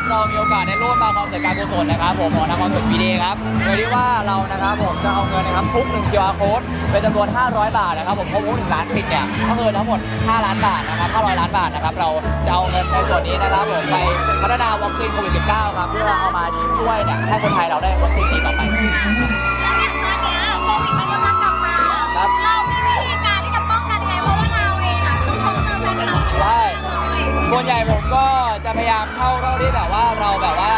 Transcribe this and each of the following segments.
ครับเรามีโอกาสได้ร่วมมาคอนเสิร์ตการกุศลนะครับผมของทางคอนเสิร์ตปีเดครับโดยที่ว่าเรานะครับผมจะเอาเงินนะครับทุก1 QR code เป็นจำนวน 500 บาทนะครับผมครบ1ล้านสิทธิ์เนี่ยก็คือทั้งหมด 5 ล้านบาทนะครับ500 ล้านบาทนะครับเราจะเอาเงินในส่วนนี้นะครับผมไปพัฒนาวัคซีนโควิด -19 ครับเพื่อเอามาช่วยเนี่ยให้คนไทยเราได้วัคซีนนี้ต่อไปแล้วอย่างตอนเนี้ยโควิดมันกำลังกลับมาครับเรามีวิธีการที่จะป้องกันยังไงเพราะว่าเราเองอะต้องพบเจอแฟนคลับใช่เลยส่วนใหญ่ผมก็ จะพยายามเท่าเท่าที่แบบว่าเราแบบว่า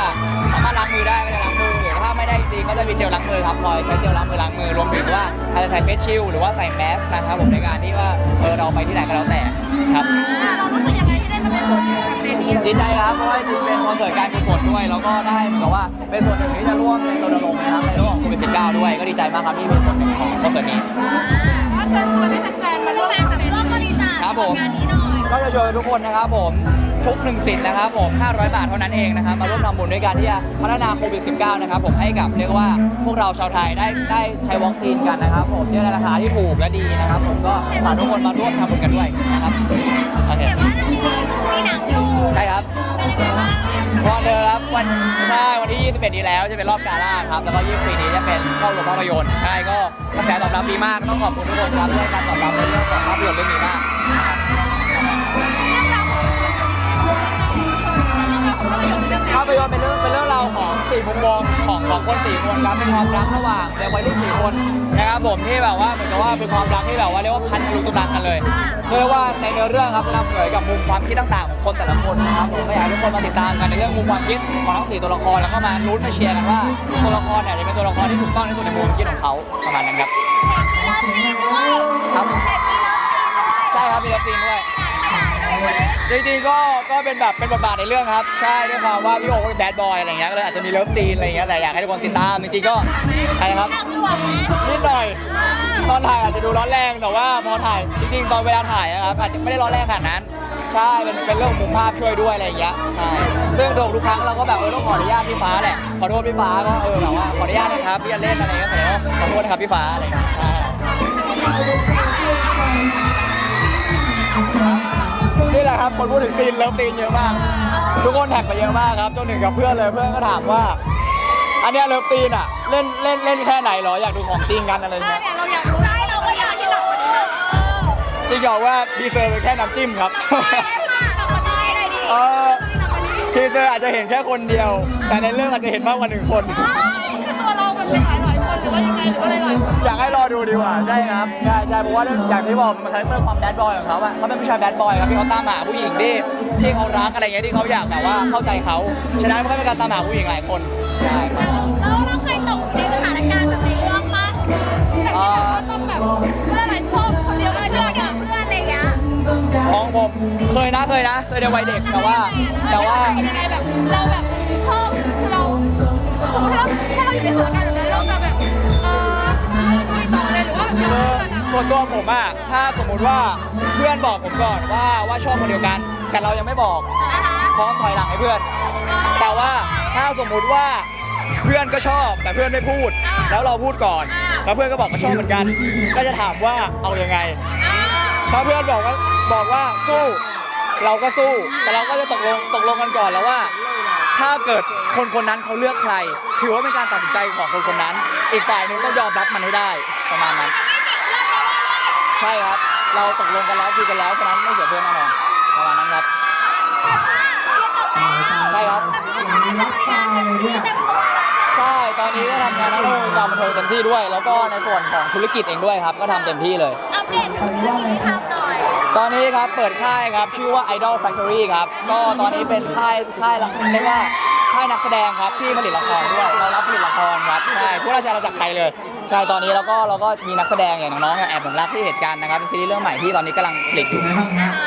สามารถล้างมือได้ก็จะล้างมือหรือถ้าไม่ได้จริงก็จะมีเจลล้างมือครับคอยใช้เจลล้างมือล้างมือรวมถึงว่าอาจจะใส่เฟสชิลหรือว่าใส่แมสนะครับผมในการที่ว่าเออเราไปที่ไหนก็แล้วแต่ครับเรารู้สึกยังไงที่ได้มาเป็นส่วนหนึ่งกับเวทีดีใจครับเพราะว่าจริงเป็นคอนเสิร์ตการกุศลด้วยแล้วก็ได้เหมือนกับว่าเป็นส่วนหนึ่งที่จะร่วมในรณรงค์นะครับในเรื่องของโควิด19ด้วยก็ดีใจมากครับที่เป็นส่วนหนึ่งของคอนเสิร์ตนี้ถ้าเชิญชวนให้แฟนๆมาร่วมกันร่วมบริจาคครับผมก็จะชวนทุกคนนะครับผม ทุกหนึ่งสิทธิ์นะครับผม500 บาทเท่านั้นเองนะครับมาร่วมทำบุญด้วยการที่จะพัฒนาโควิด -19 นะครับผมให้กับเรียกว่าพวกเราชาวไทยได้ได้ใช้วัคซีนกันนะครับผมที่ในราคาที่ถูกและดีนะครับผมก็ฝากทุกคนมาร่วมทำบุญกันด้วยนะครับโอเคเห็นว่าจะมีมีหนังอยู่ใช่ครับเป็นยังไงบ้างวันเดิมครับวันใช่วันที่ 21 นี้แล้วจะเป็นรอบกาล่าครับแล้วก็24นี้จะเป็นเข้าโรงภาพยนตร์ใช่ก็กระแสตอบรับดีมากต้องขอบคุณทุกคนครับด้วยการตอบรับในเรื่องของภาพยนตร์เรื่องนี้มากนะครับ ยนตร์เรื่องนี้ภาพยนตร์เป็นเรื่องเป็นเรื่องราวของสี่มุมมองของของคนสี่คนครับเป็นความรักระหว่างเด็กวัยรุ่นสี่คนนะครับผมที่แบบว่าเหมือนกับว่าเป็นความรักที่แบบว่าเรียกว่าพันทะลุตุลังกันเลยเรียกว่าในเนื้อเรื่องครับจะนำเสนอกับมุมความคิดต่างๆของคนแต่ละคนนะครับผมก็อยากให้ทุกคนมาติดตามกันในเรื่องมุมความคิดของทั้งสี่ตัวละครแล้วก็มาลุ้นมาเชียร์กันว่าตัวละครเนี่ยจะเป็นตัวละครที่ถูกต้องที่สุดในมุมคิดของเขาประมาณนั้นครับมีเลิฟซีนด้วยครับเห็นมีเลิฟซีนด้วยใช่ครับมีเลิฟซีนด้วย จริงๆก็ก็เป็นแบบเป็นบทบาทในเรื่องครับ ใช่ด้วยความว่าพี่โอ๊คเป็นแบดบอยอะไรเงี้ยก็เลยอาจจะมีเลิฟซีนอะไรเงี้ยแต่อยากให้ทุกคนติดตามจริงๆก็อะไรครับนิดหน่อย ตอนถ่ายอาจจะดูร้อนแรงแต่ว่าพอถ่ายจริง ๆ ตอนเวลาถ่ายอะครับอาจจะไม่ได้ร้อนแรงขนาดนั้น ใช่เป็นเป็นเรื่องของมุมภาพช่วยด้วยอะไรเงี้ยใช่ซึ่งโดทุกครั้งเราก็แบบเออต้องขออนุญาตพี่ฟ้าแหละขอโทษพี่ฟ้าก็เออแบบว่าขออนุญาตนะครับที่จะเล่นอะไรเงี้ยแต่ว่าขอโทษนะครับพี่ฟ้าอะไรเงี้ย ครับคนพูดถึงซีนเลิฟซีนเยอะมาก ทุกคนแท็กไปเยอะมากครับจนถึงกับเพื่อนเลยเพื่อนก็ถามว่า อันเนี้ยเลิฟซีนอะเล่นเล่นเล่นแค่ไหนเหรออยากดูของจริงกันอะไรเออเงี้ยเนี่ยเราอยากรู้ได้เราก็อยากที่หนักกว่านี้นะเออจริงเหรอว่าดีเซอร์เป็นแค่น้ำจิ้มครับได้ค่ะหนักกว่านี้ได้ดีเออ หนักกว่านี้ทีเซอร์อาจจะเห็นแค่คนเดียว แต่ในเรื่องอาจจะเห็นมากกว่าหนึ่งคนเฮ้ยคือตัวเราแบบเป็นหลายหลายๆคนหรือ ว่ายังไงหรือว่าหลายๆคนอยากให้รอดูดีกว่าใช่ครับใช่ใช่เพราะว่าอย่างที่บอกมันคาแรคเตอร์ความแบดบอยของเขาอะเขาเป็นผู้ชายแบดบอยครับที่เขาตามหาผู้หญิงที่ที่เขารักอะไรเงี้ยที่เขาอยากแบบว่าเข้าใจเขาฉะนั้นมันก็เป็นการตามหาผู้หญิงหลายคนใช่ครับเราเราเคยตกในสถานการณ์แบบในเรื่องปะแต่ที่แบบว่าต้องแบบเพื่อนอะไรชอบคนเดียวกันเพื่อนกับเพื่อนอะไรอย่างเงี้ยของผมเคยนะเคยนะเคยในวัยเด็กแต่ว่า แต่ว่าเป็นยังไงแบบเราแบบชอบคือเราสมมติถ้าเราถ้าเราอยู่ในสถานการณ์แบบนั้นเราจะแบบ ส่วนตัวผมอะถ้าสมมติว่าเพื่อนบอกผมก่อนว่าว่าชอบคนเดียวกัน แต่เรายังไม่บอกพร้อมถอยหลังให้เพื่อน แต่ว่าถ้าสมมุติว่าเพื่อนก็ชอบแต่เพื่อนไม่พูด แล้วเราพูดก่อน แล้วเพื่อนก็บอกก็ชอบเหมือนกัน ก็จะถามว่าเอายังไง ถ้าเพื่อนบอกว่าบอกว่าสู้เราก็สู้ แต่เราก็จะตกลงตกลงกันก่อนแล้วว่า ถ้าเกิดคนคนนั้นเขาเลือกใคร ถือว่าเป็นการตัดสินใจของคนคนนั้น อีกฝ่ายหนึ่งต้องยอมรับมันให้ได้ประมาณนั้น ใช่ครับ เราตกลงกันแล้วคุยกันแล้วฉะนั้นไม่เสียเพื่อนแน่นอนประมาณนั้นครับ ใช่ครับใช่ ตอนนี้ก็ทำงานในวงการบันเทิงเต็มที่ด้วย แล้วก็ในส่วนของธุรกิจเองด้วยครับ ก็ทำเต็มที่เลย อัปเดตถึงธุรกิจที่ทำหน่อย ตอนนี้ครับ เปิดค่ายครับ ชื่อว่า Idol Factory ครับ ก็ตอนนี้เป็นค่ายค่ายละเรียกว่าค่ายนักแสดงครับที่ผลิตละครด้วย เรารับผลิตละครครับ ใช่ผู้ราชาเราจากไทยเลย ใช่ตอนนี้แล้วก็เราก็มีนักแสดงอย่างน้องๆอย่างแอบหลงรักที่เหตุการณ์นะครับเป็นซีรีส์เรื่องใหม่ที่ตอนนี้กำลังผลิตอยู่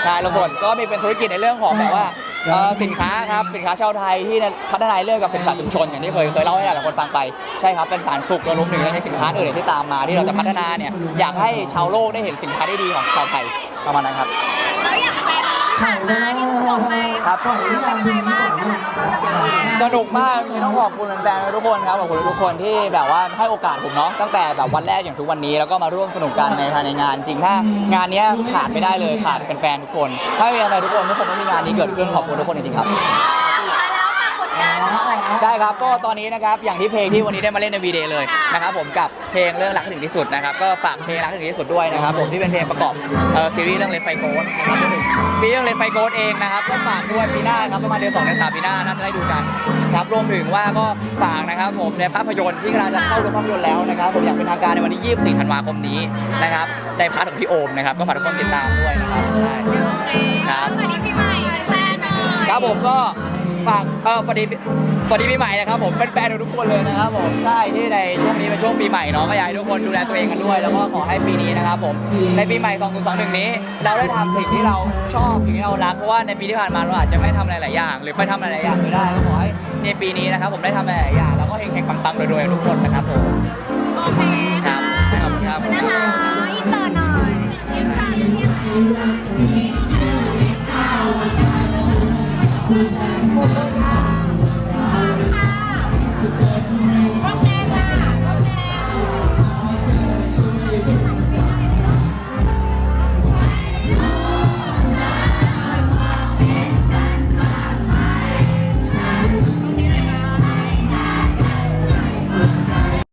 ใช่แล้วส่วนก็มีเป็นธุรกิจในเรื่องของแบบว่าเอ่อสินค้าครับสินค้าชาวไทยที่พัฒนาเรื่องกับสินค้าชุมชนอย่างที่เคยเคยเล่าให้หลายๆคนฟังไปใช่ครับเป็นสารสุขรวมถึงในสินค้าอื่นที่ตามมาที่เราจะพัฒนาเนี่ยอยากให้ชาวโลกได้เห็นสินค้าที่ดีของชาวไทยประมาณนั้นครับ แล้วอย่างแฟนมีที่ ผ่านมาที่คุณบอกไปครับ เป็นยังไงบ้างนะคะน้องๆจากแฟนสนุกมากจริงๆต้องขอบคุณแฟนๆทุกคนครับขอบคุณทุกคนที่แบบว่าให้โอกาสผมเนาะตั้งแต่แบบวันแรกอย่างทุกวันนี้แล้วก็มาร่วมสนุกกันในภายในงาน จริงถ้างานเนี้ยขาดไม่ได้เลยขาดแฟนๆทุกคน ถ้าไม่มีอะไรทุกคนทุกคนไม่มีงานนี้เกิดขึ้นขอบคุณทุกคนจริงๆครับ มาแล้วค่ะผล ครับก็ตอนนี้นะครับอย่างที่เพลงที่วันนี้ได้มาเล่นในวีเดย์เลยนะครับผมกับเพลงเรื่องรักให้ถึงที่สุดนะครับก็ฝากเพลงรักให้ถึงที่สุดด้วยนะครับผมที่เป็นเพลงประกอบเอ่อซีรีส์เรื่องเลนไฟโกดนะครับซีรีส์เรื่องเลนไฟโกดเองนะครับก็ฝากด้วยปีหน้าครับประมาณเดือนสองเดือนสามปีหน้าน่าจะได้ดูกันครับรวมถึงว่าก็ฝากนะครับผมในภาพยนตร์ที่กำลังจะเข้าโรงภาพยนตร์แล้วนะครับผมอยากเป็นทางการในวันที่24ธันวาคมนี้นะครับในพาร์ทของพี่โอมนะครับก็ฝากทุกคนติดตามด้วยนะครับใช่ครับสวัสดีปีใหม่แฟนหน่อยครับผมก็ฝากเออสวัสดี สวัสดีปีใหม่นะครับผมเป็นแฟนๆทุกคนเลยนะครับผมใช่ที่ในช่วงนี้เป็นช่วงปีใหม่เนาะก็อยากให้ทุกคนดูแลตัวเองกันด้วย แล้วก็ขอให้ปีนี้นะครับผมในปีใหม่ 2021 นี้ เราได้ทำสิ่งที่เราชอบสิ่งที่เรารักเพราะว่าในปีที่ผ่านมาเราอาจจะไม่ทำหลายๆอย่าง หรือไม่ทำหลายๆอย่างไม่ได้ก็ขอให้ในปีนี้นะครับผมได้ทำหลายๆอย่างแล้วก็เฮงๆปังๆรวยๆทุกคนนะครับผมโอเคครับขอบครับนะคะอินเตอร์หน่อยอิ